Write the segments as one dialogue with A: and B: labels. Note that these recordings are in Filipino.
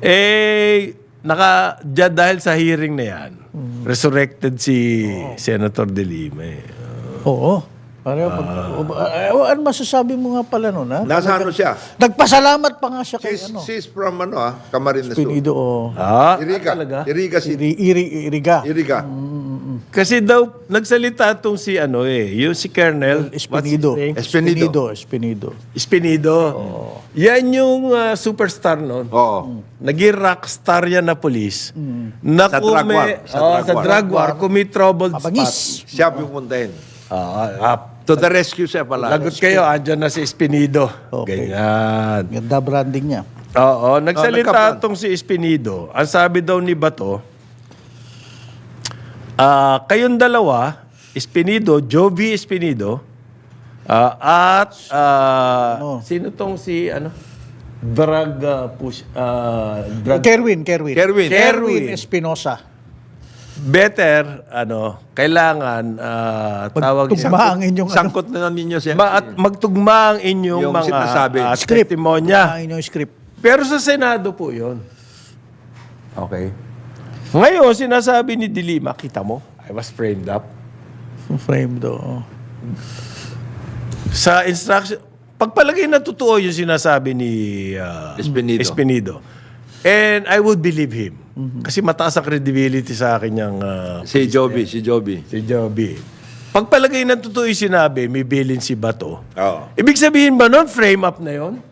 A: Eh, naka, dyan dahil sa hearing na yan,
B: Hmm.
A: resurrected si Senator De Lima. eh.
B: Oo. Pareho pag, uh, ano masasabi mo nga pala nun, ha?
C: Nasa ano siya?
B: Nagpasalamat pa nga siya kay
C: She's,
B: ano.
C: she's from ano ah, Camarines Sur.
B: Pinido o
A: Ah,
C: Iriga.
A: talaga?
C: Iriga
B: Iri,
C: City.
B: iri, iriga.
C: Iriga.
A: Kasi daw, nagsalita tong si ano eh, yung si Colonel.
B: Espinido.
A: What's his name?
C: Espinido.
B: Espinido.
A: Espinido. Yan yung ah, superstar noon.
C: Oo.
A: Naging rockstar yan na police. Na
C: Sa drug war. Sa
A: oh,
C: drug
A: sa
C: war.
A: drug war, may troubled
B: Mabangis.
C: Siya pupuntahin.
A: Spot. Ah, ah,
C: To the rescue siya pala.
A: lagot kayo, andyan na si Espinido.
B: Okay.
A: Ganyan.
B: Ganda branding niya.
A: Oo, nagsalita
C: nagkapan.
A: tong si Espinido. Ang sabi daw ni Bato, ah, kayong dalawa, Espinido, Jovi Espinido, ah, at ah,
B: Ano?
A: sino tong si ano? Drug ah, push ah, drug
B: Kerwin, Kerwin.
C: Kerwin.
B: Kerwin Espinosa.
A: Better ano, kailangan ah, tawag
B: Tugma ang inyong ano,
C: Sangkot na ninyo siya.
A: Ma- at magtugma ang inyong
C: Yung
A: mga
C: sinasabi.
A: ah,
B: script.
A: testimonya.
B: Ang inyong script.
A: Pero sa Senado po yon. Okay. Ngayon, sinasabi ni Dilima, kita mo, I was framed up.
B: Frame do. oh.
A: Sa instruction, pagpalagay na totoo yung sinasabi ni ah,
C: Espinido.
A: Espinido. And I would believe him. Kasi mataas ang credibility sa akin yung ah,
C: Si Joby, si Joby.
A: si Joby. Pagpalagay na totoo yung sinabi, may bilin si Bato.
C: Oo.
A: Ibig sabihin ba nun, frame up na yon?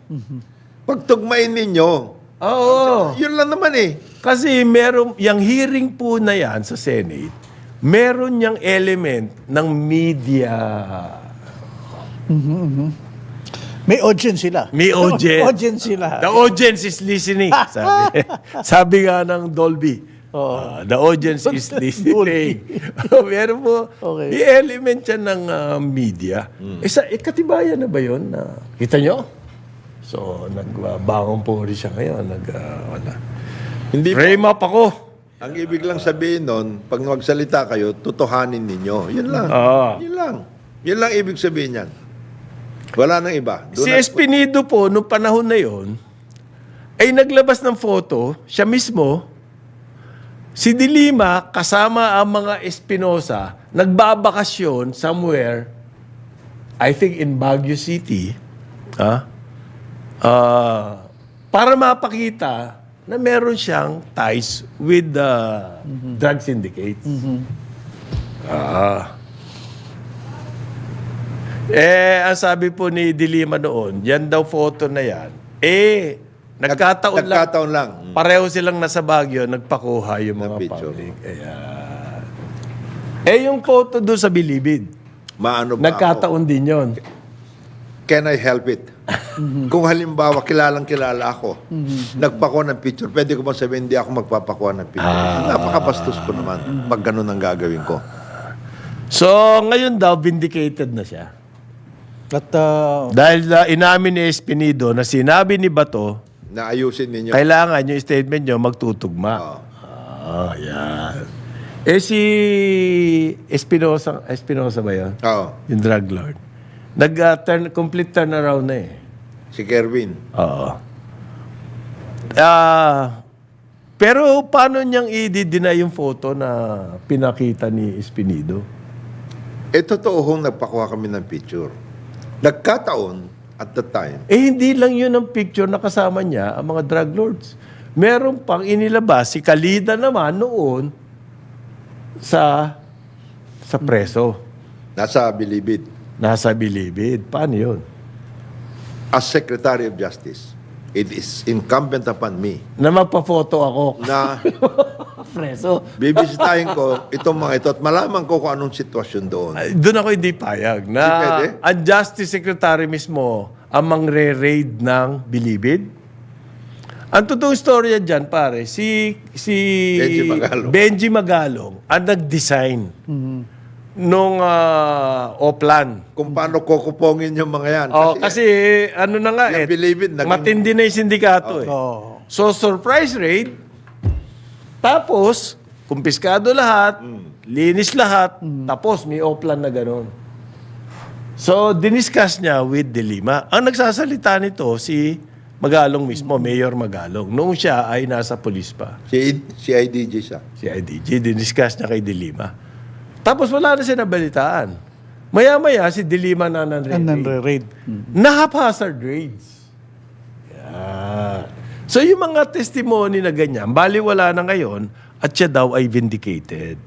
C: Pagtugmain ninyo,
A: Oo.
C: yun lang naman eh.
A: Kasi meron, yung hearing po na yan sa Senate, meron yung element ng media.
B: May audience sila.
A: May audience.
B: audience sila.
A: The audience is listening. Sabi, sabi nga ng Dolby. Ah, the audience is listening. meron po,
B: Okay.
A: may element yan ng ah, media. Eh, sa, eh, katibayan na ba yun? Na, kita nyo? So, nagbangon po rin siya ngayon. Nag, ah, wala.
C: Hindi
A: Frame up ako.
C: Ang ibig lang sabihin nun, pag magsalita kayo, tutuhanin ninyo. Yun lang.
A: Ah.
C: Yun lang. Yun lang ibig sabihin yan. Wala nang iba. Doon
A: Si
C: na-
A: Espinido po, nung panahon na yon, ay naglabas ng photo, siya mismo, si Dilima, kasama ang mga Espinosa, nagbabakasyon somewhere, I think in Baguio City, ah, ah, para mapakita na meron siyang ties with the drug syndicates. Ah. Eh, ang sabi po ni Dilima noon, yan daw photo na yan. Eh, nagkataon lang.
C: Nagkataon lang.
A: Pareho silang nasa Baguio, nagpakuha yung mga
C: picture.
A: public. Ayan. Eh, yung photo doon sa Bilibid,
C: Maano ba ako?
A: nagkataon din yon.
C: Can I help it? Kung halimbawa, kilalang kilala ako, nagpakuha ng picture, pwede ko bang sabihin, hindi ako magpapakuha ng picture.
A: Ah.
C: Napakabastos ko naman pag ganun ang gagawin ko.
A: So, ngayon daw, vindicated na siya.
B: At uh,
A: Dahil uh, inamin ni Espinido na sinabi ni Bato,
C: Na ayusin ninyo.
A: kailangan yung statement nyo magtutugma.
C: Oo.
A: Ah, yan. Eh si Espinosa, Espinosa ba yun?
C: Oo.
A: Yung drug lord. Nag uh, turn, complete turnaround na eh.
C: Si Kerwin.
A: Oo. Ah, pero paano niyang i-deny yung photo na pinakita ni Espinido?
C: Eh, totoo hong nagpakuha kami ng picture. Nagkataon, at the time,
A: Eh hindi lang yun ang picture na kasama niya ang mga drug lords. Meron pang inilabas si Kalida naman noon sa sa preso.
C: nasa Bilibid,
A: Nasa Bilibid. Paano yun?
C: as Secretary of Justice, it is incumbent upon me
A: Na magpa-photo ako.
C: na
A: preso.
C: bibisitahin ko itong mga ito at malaman ko kung anong sitwasyon doon.
A: Ay, Doon ako hindi payag na
C: pwede?
A: ang Justice Secretary mismo ang mangre-raid ng Bilibid. Ang totoong storya dyan, pare, si, si
C: Benji Magalong.
A: Benji Magalong ang nag-design nung ah, Oplan.
C: Kung paano kukupongin yung mga yan.
A: Oh, kasi ano na nga
C: yung
A: eh,
C: Bilibid, naging-
A: matindi na yung sindikato eh.
B: oh,
A: So, surprise raid. Tapos, kumpiskado lahat, linis lahat, tapos may oplan na gano'n. So, diniscuss niya with De Lima. Ang nagsasalita nito, si Magalong mismo, Mayor Magalong. Noong siya ay nasa polis pa.
C: Si, si IDG siya.
A: si IDG, diniscuss niya kay Dilima. Tapos wala na siya nabalitaan. Maya-maya, si Dilima na
B: Ang
A: nanre
B: nanre-raid.
A: na haphazard raids. Yeah. So yung mga testimony na ganyan, bali wala na ngayon at siya daw ay vindicated.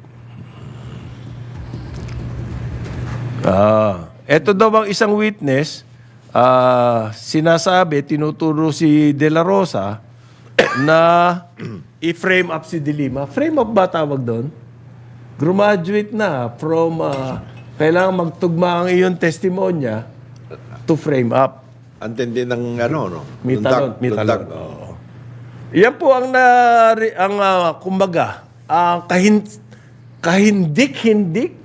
A: Ah, eto daw ang isang witness, ah, sinasabi, tinuturo si De La Rosa na i-frame up si Dilima. Frame up ba tawag doon? Graduate na from, ah, kailangan magtugma ang iyong testimonya to frame up.
C: Antindi ng ano, no?
A: May
C: Lundag-
A: talon. May
C: lundag.
A: talon. Oo. Yan po ang na ang ah, kumbaga ang kahin, kahindik-hindik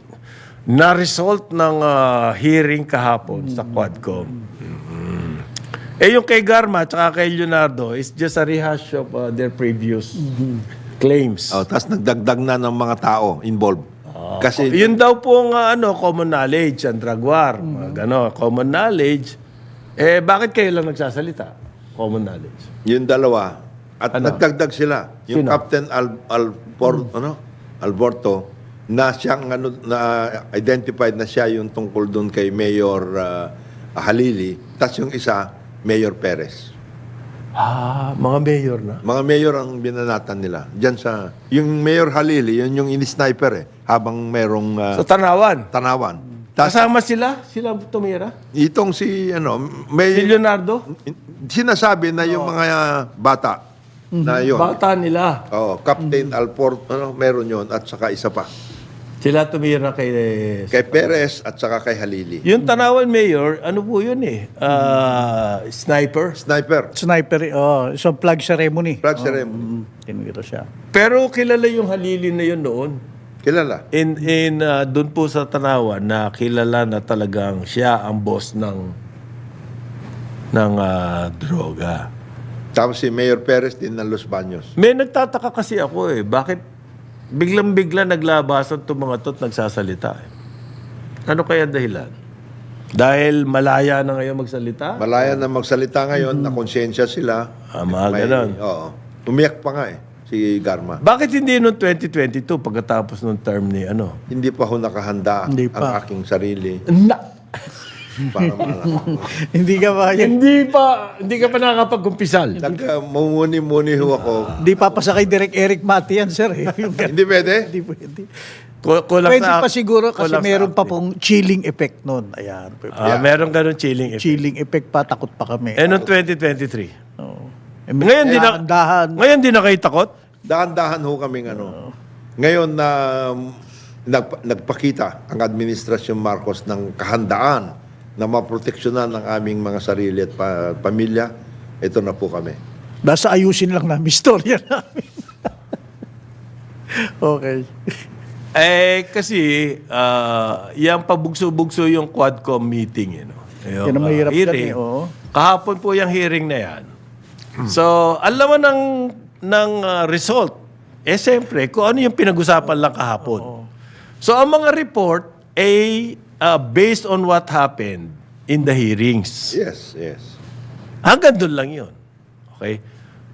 A: na result ng ah, hearing kahapon sa Quadcom. Mhm. Eh yung kay Garma at kay Leonardo is just a rehash of ah, their previous claims.
C: Oh, tapos nagdagdag na ng mga tao involved. Kasi
A: Yun daw po ang ah, ano, common knowledge, ang drug war. mga Gano, common knowledge. Eh, bakit kayo lang nagsasalita? Common knowledge.
C: yung dalawa, at
A: Ano?
C: nagdagdag sila. Yung
A: Sino?
C: Captain Al, Alpor, ano? Alberto, na siyang ano, na identified na siya yung tungkol doon kay Mayor ah, Halili. Tapos yung isa, Mayor Perez.
A: Ah, mga mayor na.
C: Mga mayor ang binanatan nila. Diyan sa, yung Mayor Halili, yun yung in-sniper eh. Habang merong ah,
A: Sa Tanawan.
C: tanawan. Tapos
A: Kasama sila? Sila tumira?
C: itong si, ano,
A: Si
C: may,
A: Leonardo?
C: sinasabi na yung mga ah, bata na yun.
A: Bata nila.
C: Oo, Captain Alport, ano, meron yon at saka isa pa.
A: Sila tumira kay...
C: Kay Perez at saka kay Halili.
A: Yung Tanawan Mayor, ano po yun eh? Ah, sniper.
C: Sniper.
B: Sniper, oh, so flag ceremony.
C: Flag ceremony.
B: Mm, tinigito siya.
A: Pero kilala yung halili na yun noon.
C: Kilala.
A: In, in ah, doon po sa Tanawan na kilala na talagang siya ang boss ng ng ah, droga.
C: Tapos si Mayor Perez din ng Los Baños.
A: May nagtataka kasi ako eh, bakit biglang-bigla naglabasan itong mga to at nagsasalita eh? Ano kaya dahilan? Dahil malaya na ngayon magsalita?
C: Malaya na magsalita ngayon, na konsensya sila.
A: Ah, mga
C: May-
A: ganon.
C: Oo. Umiyak pa nga eh, si Garma.
A: Bakit hindi noong 2022 pagkatapos ng term ni ano?
C: Hindi pa ho nakahanda
B: Hindi
C: ang
B: pa.
C: aking sarili
A: Na,
C: para malaman.
B: Hindi ka ba
A: hindi pa hindi ka pa nakakapagkumpisal.
C: Nagmumuni-muni ho ako.
B: Hindi papasakay direct Eric Mati yan, sir. eh. Yung ganun.
C: Hindi pwede?
B: Hindi pwede.
A: Ku- Kulang
B: Pwede
A: sa
B: pa siguro kasi
A: kulang sa
B: meron pa
A: acting.
B: pong chilling effect nun. Ayan.
A: Ah, meron ganun chilling effect.
B: Chilling effect pa, takot pa kami.
A: Eh noong 2023.
B: Oo. Eh,
A: Ngayon di na
B: dahan.
A: Ngayon di na kayo takot?
C: Dahan-dahan ho kaming ano. Ngayon na um, nagpa- nagpakita ang Administrasyon Marcos ng kahandaan na maproteksyonan ang aming mga sarili at pa- pamilya, ito na po kami.
B: Basta ayusin lang namin istorya namin. okay.
A: Eh, kasi, ah, yan pabugso-bugso yung Quadcom meeting. You know? Yung,
B: Yan ang
A: ah,
B: mahirap dyan
A: hearing.
B: eh, oo.
A: Kahapon po yung hearing na yan. So, alam mo ng, ng ah, result. Eh, siyempre, kung ano yung pinag-usapan lang kahapon. So, ang mga report ay ah, based on what happened in the hearings.
C: Yes, yes.
A: Hanggang doon lang yun. Okay?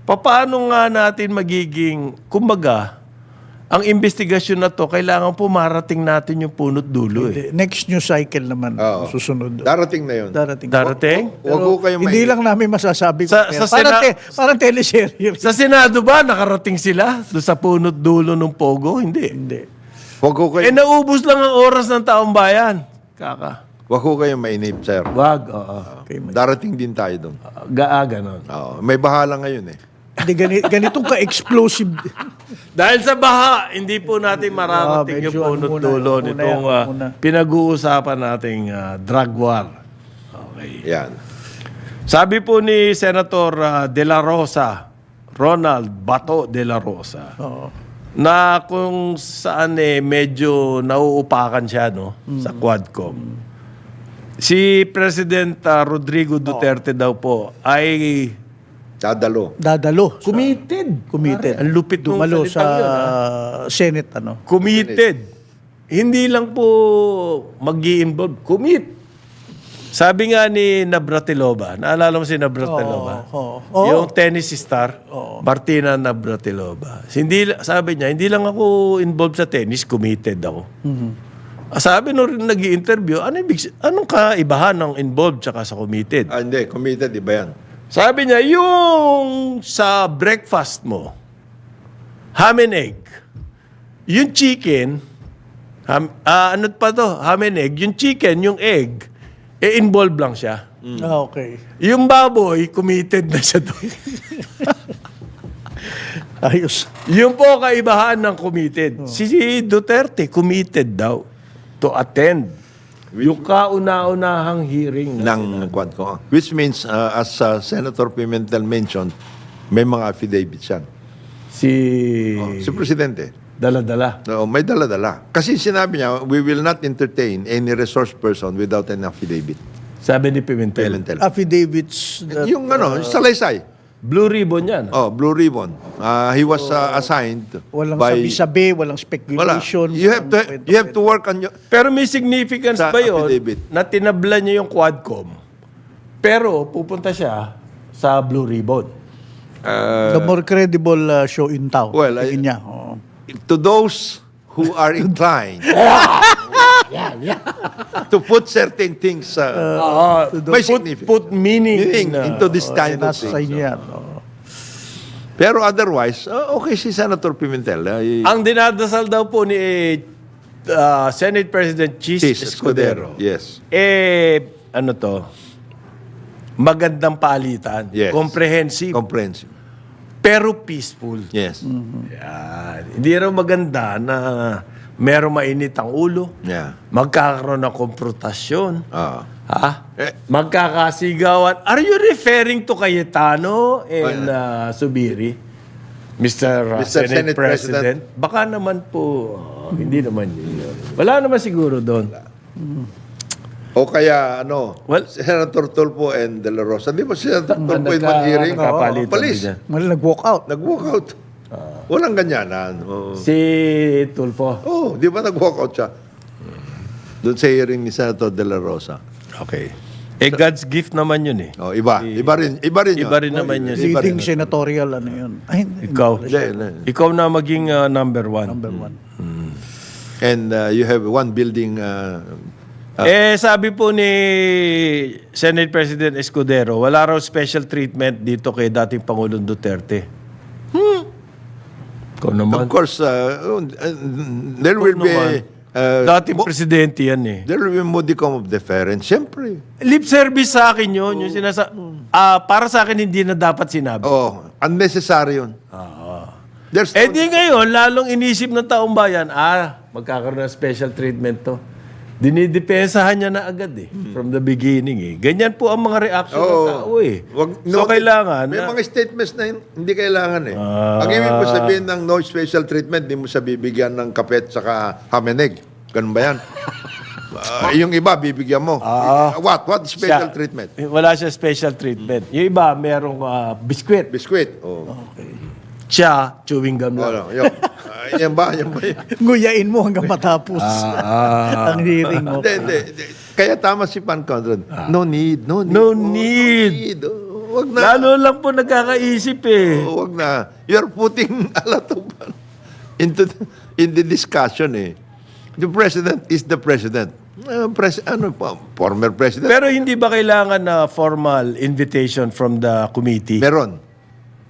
A: Paano nga natin magiging, kumbaga, ang investigasyon na to, kailangan po marating natin yung punot dulo eh.
B: Next news cycle naman
C: Oo.
B: susunod.
C: Darating na yun.
B: Darating.
A: Darating?
C: Huwag ho kayong
B: Hindi
C: mainip.
B: lang namin masasabi.
A: Sa-
B: pero
A: sa
B: parang,
A: Sena-
B: te- parang teleserye.
A: Sa Senado ba, nakarating sila doon sa punot dulo ng Pogo? Hindi.
B: Hindi.
C: Huwag ho
A: Eh,
C: kayong,
A: naubos lang ang oras ng taong bayan. Kaka.
C: Huwag ho kayong mainip, sir.
A: Wag, oo.
B: Okay, ma-
C: Darating din tayo doon.
A: Gaa, ganon.
C: Oo. May bahala ngayon eh.
B: Hindi, gani, ganitong ka-explosive.
A: Dahil sa baha, hindi po natin mararating
B: Ah,
A: yung
B: ano
A: punot
B: muna,
A: dulo
B: muna
A: nitong ah,
B: muna.
A: pinag-uusapan nating ah, drug war. Okay.
C: Yan.
A: Sabi po ni Senator ah, De La Rosa, Ronald Bato De La Rosa,
B: Oo.
A: na kung saan eh medyo nauupakan siya no sa Quadcom. Si President ah, Rodrigo Duterte daw po ay
C: Dadalo.
B: Dadalo. sa-
A: committed.
B: committed.
A: Ang lupit nung
B: Dumalo sa
A: salitang yun, ah.
B: Senate, ano.
A: Committed. Hindi lang po mag involve Commit. Sabi nga ni Navratilova, naalala mo si Navratilova?
B: Oo, oo.
A: Yung tennis star, Martina Navratilova. Hindi, sabi niya, hindi lang ako involved sa tennis, committed ako. Ah, Sabi nung nag interview ano ibig, anong kaibahan ng involved tsaka sa committed?
C: Ah, hindi, committed, iba yan.
A: Sabi niya, yung sa breakfast mo, ham and egg, yung chicken, ham, ah, ano pa to, ham and egg, yung chicken, yung egg, eh involved lang siya.
B: Ah, okay.
A: Yung baboy, committed na siya doon.
B: Ayos.
A: yung po kaibahan ng committed. Si Duterte, committed daw to attend yung kauna-unahang hearing. na-
C: ng quad ko. Which means, uh, as uh, Senator Pimentel mentioned, may mga affidavits yan.
A: Si
C: Si Presidente.
A: Dala-dala.
C: No, may dala-dala. Kasi sinabi niya, we will not entertain any resource person without an affidavit.
A: Sabi ni Pimentel.
C: Pimentel.
B: Affidavits that,
C: yung ano, salaysay.
A: Blue ribbon yan.
C: Oh, Blue Ribbon. Uh, he was uh, assigned
B: walang
C: by...
B: sabi-sabi, walang
C: Wala.
B: speculation.
C: You have to you have to work on your...
A: Pero may significance
C: Sa
A: ba yun
C: affidavit.
A: na tinabla niya yung Quadcom? Pero pupunta siya sa Blue Ribbon.
B: The more credible uh, show in town.
C: Well, I-
B: Tingin niya. oo.
C: To those who are inclined to put certain things uh,
A: Ah,
C: may
A: put,
C: significance.
A: put meaning,
C: meaning
A: in, uh,
C: into this kind of
B: Nasa sa
C: things.
B: yan. oo.
C: Pero otherwise, uh, okay si Senator Pimentel. Uh,
A: Ang dinadasal daw po ni uh, Senate President Chis,
C: Chis
A: Escudero.
C: Yes.
A: Eh, ano to? Magandang palitan.
C: Yes.
A: Comprehensive.
C: Comprehensive.
A: pero peaceful.
C: Yes.
A: Yan. Hindi raw maganda na merong mainit ang ulo.
C: Yeah.
A: Magkakaroon ng konfrontasyon.
C: Ah.
A: Ha?
C: Eh.
A: Magkakasigawan. Are you referring to Cayetano and uh, Subiri? Mr. uh,
C: Mr.
A: Senate,
C: Senate
A: President? Baka naman po, uh, hindi naman yun. Wala naman siguro doon.
C: O kaya, ano,
A: Well-
C: Senator Tulfo and De La Rosa. Di ba si Senator Tulfo in one hearing?
A: Nagkapalitan
C: Palis.
B: nag-walk out.
C: Nag-walk out. Walang ganyanan. Oh.
A: Si Tulfo.
C: Oh, di ba nag-walk out siya? Doon sa hearing ni Senator De La Rosa.
A: Okay. Eh, God's gift naman yun eh.
C: Oh, iba. Iba rin. Iba rin yun.
A: Iba rin naman yun.
C: Iba rin.
B: Leading senatorial, ano yun. Ay, hindi.
A: Ikaw.
C: Hindi, hindi.
A: Ikaw na maging uh, number one.
B: Number one.
C: And uh, you have one building uh,
A: eh, sabi po ni Senate President Escudero, wala raw special treatment dito kay dating Pangulong Duterte. Hmm. Ikaw naman.
C: Of course, uh, there will be uh,
A: dating presidente yan eh.
C: there will be modicum of deference. Siyempre.
A: Lip service sa akin yun. Yung sinasa Ah, para sa akin, hindi na dapat sinabi.
C: Oh, unnecessary yun. There's
A: Eh di ngayon, lalong inisip ng taong bayan, ah, magkakaroon ng special treatment to. Dinidepensahan niya na agad eh. From the beginning eh. Ganyan po ang mga reaction ng
C: Oo.
A: tao eh.
C: Wag-
A: so
C: no-
A: kailangan
C: May
A: na,
C: mga statements na hin- hindi kailangan eh.
A: Ah.
C: Ang ibig mo sabihin ng no special treatment, di mo sa bibigyan ng kape at saka hameneg. Ganun ba yan? Ah, yung iba, bibigyan mo.
A: Ah.
C: What? What special
A: siya-
C: treatment?
A: Wala siya special treatment. Yung iba, merong ah, biskwit.
C: Biscuit. Oh.
A: Siya, chewing gum lang.
C: Ano, yun. Ah, yan ba? Yan ba?
B: Nguyain mo hanggang matapos
A: Ah,
B: ang hearing mo.
C: Hindi, hindi, hindi. Kaya tama si Pan Conrad. No need, no need.
A: Ah. No
C: Oh,
A: need.
C: Oh, wag na.
A: Lalo lang po nagkakaisip eh.
C: Oh, wag na. You're putting a lot of into the, in the discussion eh. The president is the president. Uh, pres ano pa, former president.
A: Pero hindi ba kailangan na formal invitation from the committee?
C: Meron.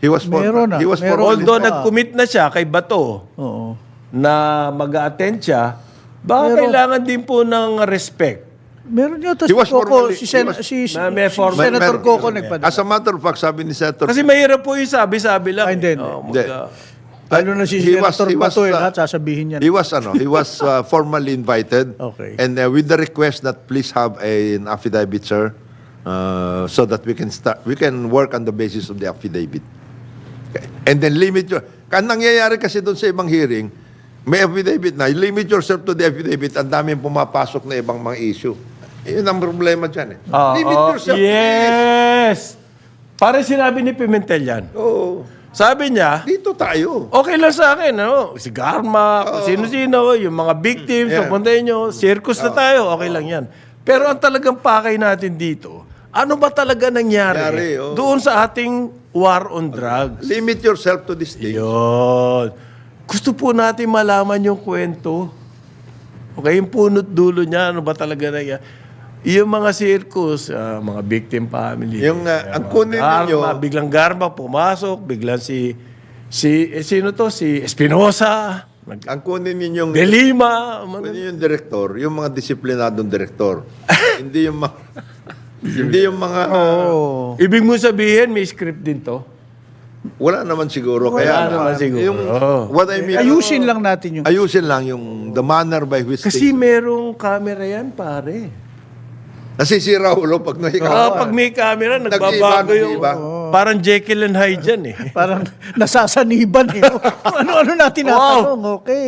C: He was for,
B: Meron na,
C: he was
B: meron.
C: for
A: Although nag-commit na siya kay Bato
B: Oo.
A: na mag-attend siya, baka
B: Pero-
A: kailangan din po ng respect.
B: Meron yata
C: He
B: si
C: was
B: Coco,
C: formally-
B: si, Sen-
C: he was-
B: si, si,
A: Na may
B: si
A: formal-
B: Senator
C: Meron.
B: Coco nagpadala.
C: As a matter of fact, sabi ni Senator,
A: Kasi mahirap po yung sabi-sabi lang.
B: Ah, hindi,
A: eh. Oh,
C: hindi.
B: Lalo na si
C: He was-
B: Senator
C: he was,
B: Bato, eh,
C: uh,
B: lahat sasabihin niya.
C: he was ano, he was uh, formally invited.
B: Okay.
C: And uh, with the request that please have a, an affidavit, sir, uh, so that we can start, we can work on the basis of the affidavit. And then limit your, kan nangyayari kasi doon sa ibang hearing, may affidavit na, limit yourself to the affidavit, ang daming pumapasok na ibang mga issue. Yun ang problema dyan eh.
A: Ah,
C: limit
A: oh,
C: yourself.
A: Yes! Pare sinabi ni Pimentel yan.
C: Oo.
A: Sabi niya,
C: Dito tayo.
A: okay lang sa akin, ano? Si Garma, kung sino-sino, yung mga victims,
C: Yeah.
A: yeah. nyo, circus na tayo, okay lang yan. Pero ang talagang pakay natin dito, ano ba talaga nangyari,
C: Nangyari, oh.
A: doon sa ating war on drugs?
C: Limit yourself to this thing.
A: Yun. Gusto po natin malaman yung kwento. Okay, yung punot dulo niya, ano ba talaga na Yung mga circus, ah, mga victim family.
C: Yung, ah, ang kunin ninyo-
A: biglang Garma pumasok, biglang si, si, eh, sino to? Si Espinosa, nag-
C: Ang kunin ninyong
A: De Lima,
C: kunin yung director, yung mga disiplinadong director. hindi yung mga hindi yung mga
B: Oo.
A: Ibig mo sabihin, may script din to?
C: wala naman siguro
A: Wala
C: kaya
A: naman siguro.
C: Yung,
A: Oo.
C: what I mean,
B: Ayusin lang natin yung...
C: ayusin lang yung the manner by which
A: Kasi
C: things-
A: merong camera yan, pare.
C: nasisira ulo pag.
A: Ah, pag may camera, nagbabago
C: Nag-iiba,
A: yung...
C: nag-iiba.
A: Parang Jekyll and Hyde dyan eh.
B: Parang nasasaniban eh. Ano-ano natin natanong, okay.